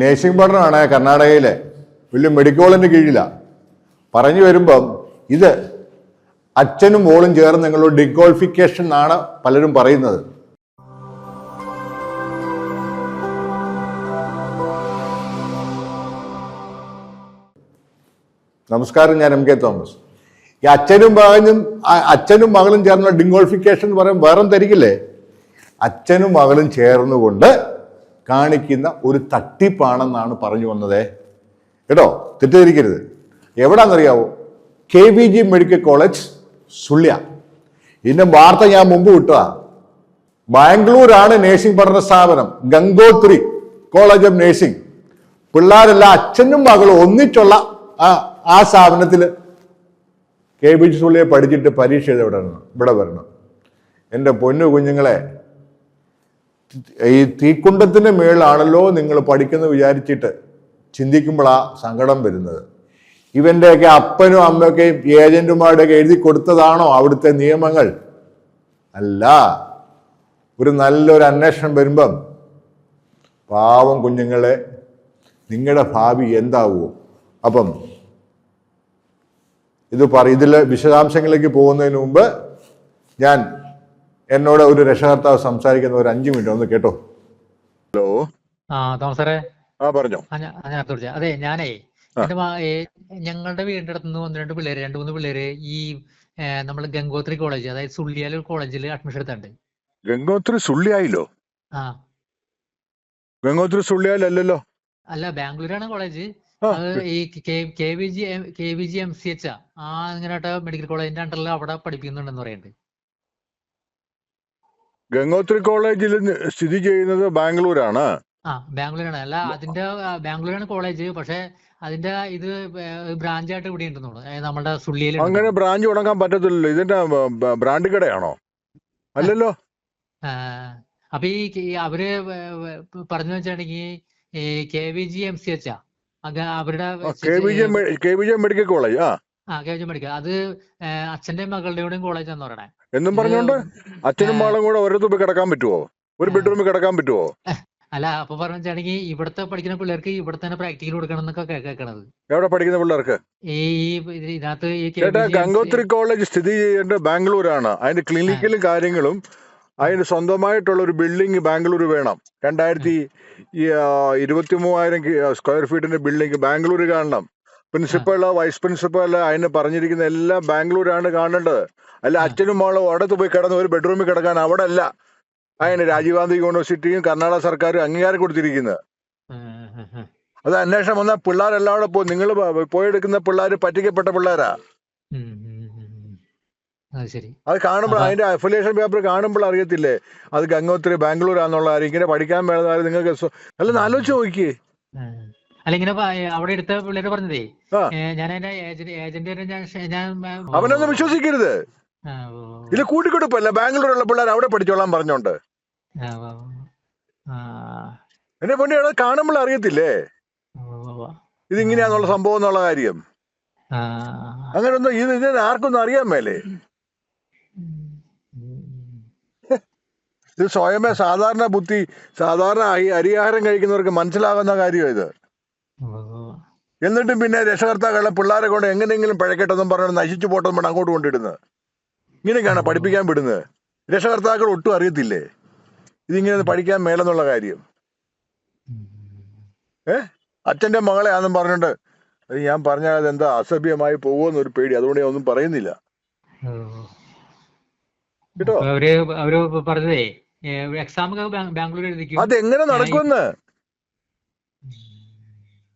Nursing പഠനമാണ് കർണാടകയിലെ. വലിയ മെഡിക്കൽ കോളേജിന്റെ കീഴിലാണ് പറഞ്ഞു വരുമ്പം ഇത് അച്ഛനും മോളും ചേർന്ന് നിങ്ങളുടെ ഡിഗോൾഫിക്കേഷൻ എന്നാണ് പലരും പറയുന്നത്. നമസ്കാരം ഞാൻ എം കെ തോമസ്. ഈ അച്ഛനും മകനും അച്ഛനും മകളും ചേർന്നുള്ള ഡിങ്കോൾഫിക്കേഷൻ എന്ന് പറയുമ്പോൾ വേറെ തരികില്ലേ? അച്ഛനും മകളും ചേർന്നുകൊണ്ട് കാണിക്കുന്ന ഒരു തട്ടിപ്പാണെന്നാണ് പറഞ്ഞു വന്നത്. കേട്ടോ? തെറ്റിദ്ധരിക്കരുത്. എവിടാന്നറിയാവോ? K V G medical college Sullia. ഇതിന്റെ വാർത്ത ഞാൻ മുമ്പ് വിട്ടതാ. ബാംഗ്ലൂരാണ് നേഴ്സിംഗ് പഠന സ്ഥാപനം. Gangothri college of nursing. പിള്ളേരെല്ലാം അച്ഛനും മകളും ഒന്നിച്ചുള്ള ആ ആ സ്ഥാപനത്തിൽ കെ ബി ജി സുള്ളിയെ പഠിച്ചിട്ട് പരീക്ഷ എഴുതി ഇവിടെ ഇവിടെ വരണം. എന്റെ പൊന്നു കുഞ്ഞുങ്ങളെ ഈ തീക്കുണ്ടത്തിന്റെ മേളിലാണല്ലോ നിങ്ങൾ പഠിക്കുന്നത് വിചാരിച്ചിട്ട് ചിന്തിക്കുമ്പോഴാ സങ്കടം വരുന്നത്. ഇവന്റെയൊക്കെ അപ്പനും അമ്മയൊക്കെയും ഏജന്റുമാരുടെയൊക്കെ എഴുതി കൊടുത്തതാണോ അവിടുത്തെ നിയമങ്ങൾ? അല്ല. ഒരു നല്ലൊരു അന്വേഷണം വരുമ്പം പാവം കുഞ്ഞുങ്ങളെ നിങ്ങളുടെ ഭാവി എന്താവുമോ അപ്പം ഇത് പറ ഇതിലെ വിശദാംശങ്ങളിലേക്ക് പോകുന്നതിന് മുമ്പ് ഞാൻ എന്നോട് ഒരു രക്ഷകർത്താവ് സംസാരിക്കുന്ന ഒരു അഞ്ചു മിനിറ്റ് ഒന്ന് കേട്ടോ. ഹലോ. ആ തോമസറേ. ആ പറഞ്ഞോ. ഞാൻ അതെ ഞാനേ ഞങ്ങളുടെ വീടിന്റെ അടുത്ത് നിന്ന് ഒന്ന് രണ്ട് പിള്ളേര് രണ്ട് മൂന്ന് പിള്ളേര് ഈ നമ്മൾ ഗംഗോത്രി കോളേജ് അതായത് സുള്ളിയാല കോളേജിൽ അഡ്മിഷൻ എടുത്തുണ്ട് ഗംഗോത്രി സുള്ളിയായില്ലോ ആ. ഗംഗോത്രി സുള്ളിയായില്ലല്ലോ അല്ല ബാംഗ്ലൂരാണ് കോളേജ്. അത് ഈ K V G K V G M C H ആ അങ്ങനെ മെഡിക്കൽ കോളേജിന്റെ അണ്ടറിൽ അവിടെ പഠിപ്പിക്കുന്നുണ്ടെന്ന് പറയുന്നുണ്ട്. ഗംഗോത്രി കോളേജിൽ സ്ഥിതി ചെയ്യുന്നത് ബാംഗ്ലൂരാണ്. ആ ബാംഗ്ലൂരാണ്. അല്ല അതിന്റെ ബാംഗ്ലൂരാണ് കോളേജ് പക്ഷെ അതിന്റെ ഇത് ബ്രാഞ്ച് ആയിട്ട് ഇവിടെ ഉണ്ടെന്നുള്ളൂ നമ്മുടെ സുള്ളിയിൽ അങ്ങനെ ബ്രാഞ്ച് തുടങ്ങാൻ പറ്റത്തില്ലല്ലോ. ഇതിന്റെ ബ്രാൻഡ് കടയാണോ? അല്ലല്ലോ. അപ്പൊ ഈ അവർ പറഞ്ഞു വെച്ചാണെങ്കിൽ ഈ K V G M C H അവരുടെ K V J medical college ആ. ആ കെ ജി മെഡിക്കൽ. അത് അച്ഛന്റെ അച്ഛന്റെയും മകളുടെയും കോളേജ് എന്ന് പറയണേ. എന്നും പറഞ്ഞോണ്ട് അച്ഛനും. മകളും കൂടെ ഒരിടത്ത് പോയി കിടക്കാൻ പറ്റുമോ ഒരു ബെഡ്റൂമിൽ കിടക്കാൻ പറ്റുമോ അല്ല അപ്പൊ പറഞ്ഞാണെങ്കിൽ ഇവിടത്തെ പഠിക്കുന്ന പിള്ളേർക്ക് ഇവിടെ തന്നെ പ്രാക്ടിക്കൽ കൊടുക്കണം എന്നൊക്കെ കേൾക്കണത് എവിടെ പഠിക്കുന്ന പിള്ളേർക്ക്? ഈ ഈ ഇത് ഇതിനകത്ത് ചേട്ടാ ഗംഗോത്രി കോളേജ് സ്ഥിതി ചെയ്യേണ്ടത് ബാംഗ്ലൂരാണ്. അതിന്റെ ക്ലിനിക്കലും കാര്യങ്ങളും അതിന് സ്വന്തമായിട്ടുള്ള ഒരു ബിൽഡിംഗ് ബാംഗ്ലൂർ വേണം. രണ്ടായിരത്തി ഇരുപത്തി മൂവായിരം സ്ക്വയർ ഫീറ്റിന്റെ ബിൽഡിംഗ് ബാംഗ്ലൂർ കാണണം. പ്രിൻസിപ്പൽ വൈസ് പ്രിൻസിപ്പൽ അതിന് പറഞ്ഞിരിക്കുന്ന എല്ലാം ബാംഗ്ലൂരാണ് കാണേണ്ടത്. അല്ല. അച്ഛനും മോളും അവിടെ പോയി കിടന്ന് ഒരു ബെഡ്റൂമിൽ കിടക്കാൻ അവിടെ അല്ല അതിന് രാജീവ് ഗാന്ധി യൂണിവേഴ്സിറ്റിയും കർണാടക സർക്കാരും അംഗീകാരം കൊടുത്തിരിക്കുന്നത്. അത് അന്വേഷണം വന്നാൽ പിള്ളേരെല്ലാം അവിടെ പോയി നിങ്ങൾ പോയെടുക്കുന്ന പിള്ളേർ പറ്റിക്കപ്പെട്ട പിള്ളേരാ. അത് ശരി. അത് കാണുമ്പോൾ അതിന്റെ അഫിലിയേഷൻ പേപ്പർ കാണുമ്പോൾ അറിയത്തില്ലേ? അത് ഗംഗോത്രി ബാംഗ്ലൂർ ആണെന്നുള്ള ആരും ഇങ്ങനെ പഠിക്കാൻ വേണ്ടത് നിങ്ങൾക്ക് അല്ല ആലോചിച്ച് നോക്കിയേ. അല്ല ഇങ്ങനെ അവിടെ എടുത്ത പിള്ളേര് പറഞ്ഞതേ ഞാൻ എന്റെ ഏജന്റ് ഏജന്റ് ഞാൻ അവനൊന്നും വിശ്വസിക്കരുത്. ഇത് കൂട്ടിക്കൊടുപ്പല്ല. ബാംഗ്ലൂരുള്ള പിള്ളേർ അവിടെ പഠിച്ചോളാൻ പറഞ്ഞോണ്ട്. എന്റെ പൊന്നെ അവിടെ കാണുമ്പോൾ അറിയത്തില്ലേ? ഇതിങ്ങനെയാന്നുള്ള ഓ, ഇത് ഇങ്ങനെയാന്നുള്ള സംഭവം എന്നുള്ള കാര്യം. ആ, അങ്ങനെ ഒന്നും ഇത് ഇതിന് ആർക്കൊന്നും അറിയാൻ മേലേ. ഇത് സ്വയമേ സാധാരണ ബുദ്ധി സാധാരണ അരിഹാരം അരിയാഹാരം കഴിക്കുന്നവർക്ക് മനസ്സിലാകുന്ന കാര്യം ഇത്. എന്നിട്ടും പിന്നെ രക്ഷകർത്താക്കളെ പിള്ളേരെ കൊണ്ട് എങ്ങനെയെങ്കിലും പഴക്കട്ടെന്നും പറഞ്ഞു നശിച്ചു പോട്ടെന്നും പറഞ്ഞ് അങ്ങോട്ട് കൊണ്ടിടുന്നത്. ഇങ്ങനെയൊക്കെയാണ് പഠിപ്പിക്കാൻ വിടുന്നത്. രക്ഷകർത്താക്കൾ ഒട്ടും അറിയത്തില്ലേ? ഇതിങ്ങനെ പഠിക്കാൻ മേലെന്നുള്ള കാര്യം. ഏ? അച്ഛന്റെ മകളെ ആണെന്ന് പറഞ്ഞിട്ട് അത് ഞാൻ പറഞ്ഞാൽ അതെന്താ അസഭ്യമായി പോകുമെന്ന് ഒരു പേടി. അതുകൊണ്ട് ഞാൻ ഒന്നും പറയുന്നില്ല. കേട്ടോ? അവർ അവർ പറഞ്ഞതേ എക്സാം ബാംഗ്ലൂർ എഴുതിക്കും. അത് എങ്ങനെ നടക്കുമെന്ന്?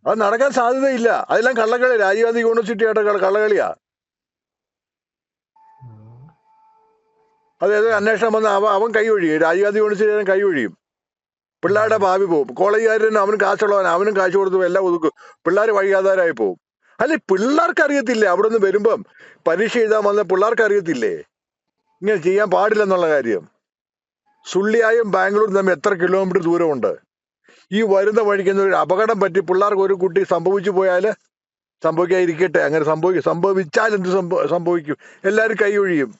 അത് നടക്കാൻ സാധ്യതയില്ല. അതെല്ലാം കള്ളക്കളി. രാജീവ് ഗാന്ധി യൂണിവേഴ്സിറ്റി ആയിട്ട് കള്ളക്കളിയാ. അത് ഏതോ അന്വേഷണം വന്ന അവൻ അവൻ കൈ ഒഴിയും. രാജീവ് ഗാന്ധി യൂണിവേഴ്സിറ്റി കൈ ഒഴിയും. പിള്ളേരുടെ ഭാവി പോകും കോളേജുകാരനും അവനും കാശുള്ളവൻ അവനും കാശ് കൊടുത്തു എല്ലാം ഒതുക്കും. പിള്ളേർ വഴിയാതാരായി പോവും. അല്ലെ പിള്ളേർക്ക് അറിയത്തില്ലേ അവിടെ നിന്ന് വരുമ്പം പരീക്ഷ എഴുതാൻ വന്ന പിള്ളേർക്ക് അറിയത്തില്ലേ ഇങ്ങനെ ചെയ്യാൻ പാടില്ലെന്നുള്ള കാര്യം. സുള്ളിയായും ബാംഗ്ലൂരും തമ്മിൽ എത്ര കിലോമീറ്റർ ദൂരമുണ്ട്? ഈ വരുന്ന വഴിക്ക് ഒരു അപകടം പറ്റി പിള്ളേർക്ക് ഒരു കുട്ടി സംഭവിച്ചു പോയാൽ സംഭവിക്കാതിരിക്കട്ടെ. അങ്ങനെ സംഭവിക്കും സംഭവിച്ചാൽ എന്ത് സംഭവ സംഭവിക്കും. എല്ലാവരും കൈ ഒഴിയും.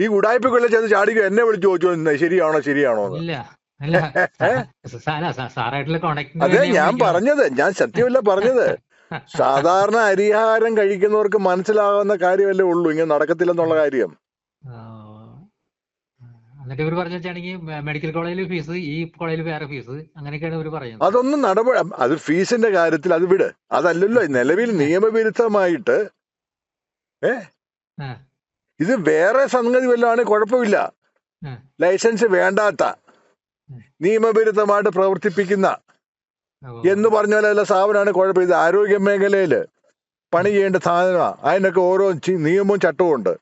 ഈ ഉടായ്പ കൊല്ലം ചെന്ന് ചാടിക്കുക എന്നെ വിളിച്ച് ചോദിച്ചു? "ഇന്ന് ശരിയാണോ ശരിയാണോ എന്ന്. അതെ ഞാൻ പറഞ്ഞത്. ഞാൻ സത്യമല്ല പറഞ്ഞത്. സാധാരണ അരിഹാരം കഴിക്കുന്നവർക്ക് മനസ്സിലാവുന്ന കാര്യമല്ലേ ഉള്ളൂ. ഇങ്ങനെ നടക്കത്തില്ലെന്നുള്ള കാര്യം. എന്നിട്ട് ഇവർ പറഞ്ഞു വെച്ചാണെങ്കിൽ മെഡിക്കൽ കോളേജിൽ ഫീസ് ഈ കോളേജിൽ വേറെ ഫീസ് അങ്ങനെയൊക്കെയാണ് ഇവർ പറയുന്നത്. അതൊന്നും നടപടി അത് ഫീസിന്റെ കാര്യത്തിൽ അത് വിട്. അതല്ലല്ലോ നിലവിൽ നിയമവിരുദ്ധമായിട്ട് ഏ? ഇത് വേറെ സംഗതി വല്ലതാണ് കുഴപ്പമില്ല. ലൈസൻസ് വേണ്ടാത്ത. നിയമവിരുദ്ധമായിട്ട് പ്രവർത്തിപ്പിക്കുന്ന എന്ന് പറഞ്ഞ പോലെ ഉള്ള സ്ഥാപനമാണ് കുഴപ്പം. ഇത് ആരോഗ്യ മേഖലയിൽ പണി ചെയ്യേണ്ട സാധനമാണ് അതിനൊക്കെ ഓരോ നിയമവും ചട്ടവും ഉണ്ട്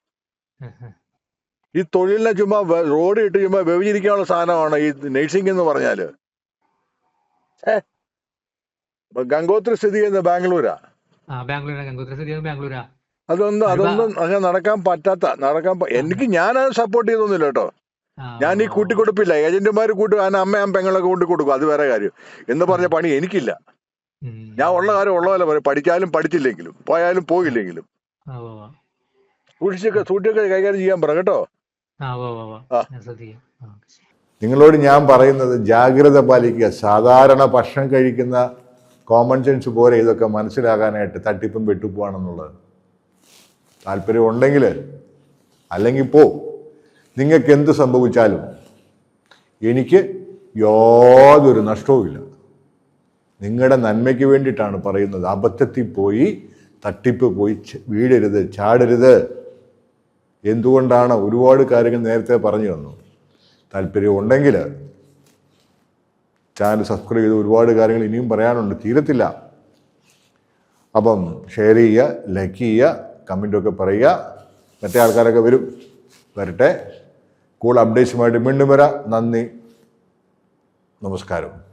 ഈ തൊഴിലിനെ ചുമ്മാ റോഡ് ഇട്ട് ചുമ്മാ വ്യവചരിക്കാനുള്ള സാധനമാണ് ഈ നഴ്സിംഗ് എന്ന് പറഞ്ഞാൽ. ഗംഗോത്രി സ്ഥിതി ചെയ്യുന്ന ബാംഗ്ലൂരാ. അതൊന്നും അതൊന്നും അങ്ങനെ നടക്കാൻ പറ്റാത്ത നടക്കാൻ എനിക്ക് ഞാൻ അത് സപ്പോർട്ട് ചെയ്തൊന്നുമില്ല കേട്ടോ. ഞാൻ ഈ കൂട്ടിക്കൊടുപ്പില്ല. ഏജന്റുമാർ കൂട്ടി ഞാൻ അമ്മയും പെങ്ങളൊക്കെ കൊണ്ടു കൊടുക്കും. അത് വേറെ കാര്യം. എന്ന് പറഞ്ഞ പണി എനിക്കില്ല. ഞാൻ ഉള്ള കാര്യം ഉള്ള പോലെ പറയും പഠിച്ചാലും പഠിച്ചില്ലെങ്കിലും പോയാലും പോയില്ലെങ്കിലും. സൂക്ഷിച്ചൊക്കെ സൂക്ഷിച്ചൊക്കെ കൈകാര്യം ചെയ്യാൻ പറ കേട്ടോ. നിങ്ങളോട് ഞാൻ പറയുന്നത് ജാഗ്രത പാലിക്കുക. സാധാരണ ഭക്ഷണം കഴിക്കുന്ന കോമൺ സെൻസ് പോലെ ഇതൊക്കെ മനസ്സിലാകാനായിട്ട് തട്ടിപ്പും വെട്ടിപ്പുവാണെന്നുള്ളത് താല്പര്യം ഉണ്ടെങ്കിൽ അല്ലെങ്കിൽ പോ. നിങ്ങൾക്ക് എന്ത് സംഭവിച്ചാലും എനിക്ക് യാതൊരു നഷ്ടവുമില്ല നിങ്ങളുടെ നന്മയ്ക്ക് വേണ്ടിയിട്ടാണ് പറയുന്നത്. അബദ്ധത്തിൽ പോയി തട്ടിപ്പ് പോയി വീടരുത് വീഴരുത് ചാടരുത്. എന്തുകൊണ്ടാണ് ഒരുപാട് കാര്യങ്ങൾ നേരത്തെ പറഞ്ഞു തന്നു? താല്പര്യം ഉണ്ടെങ്കിൽ ചാനൽ സബ്സ്ക്രൈബ് ചെയ്ത് ഒരുപാട് കാര്യങ്ങൾ ഇനിയും പറയാനുണ്ട്. തീരത്തില്ല. അപ്പം ഷെയർ ചെയ്യുക ലൈക്ക് ചെയ്യുക കമന്റൊക്കെ പറയുക. മറ്റേ ആൾക്കാരൊക്കെ വരും. വരട്ടെ. കൂടുതൽ അപ്ഡേറ്റ്സുമായിട്ട് വീണ്ടും വരാം. നന്ദി. നമസ്കാരം.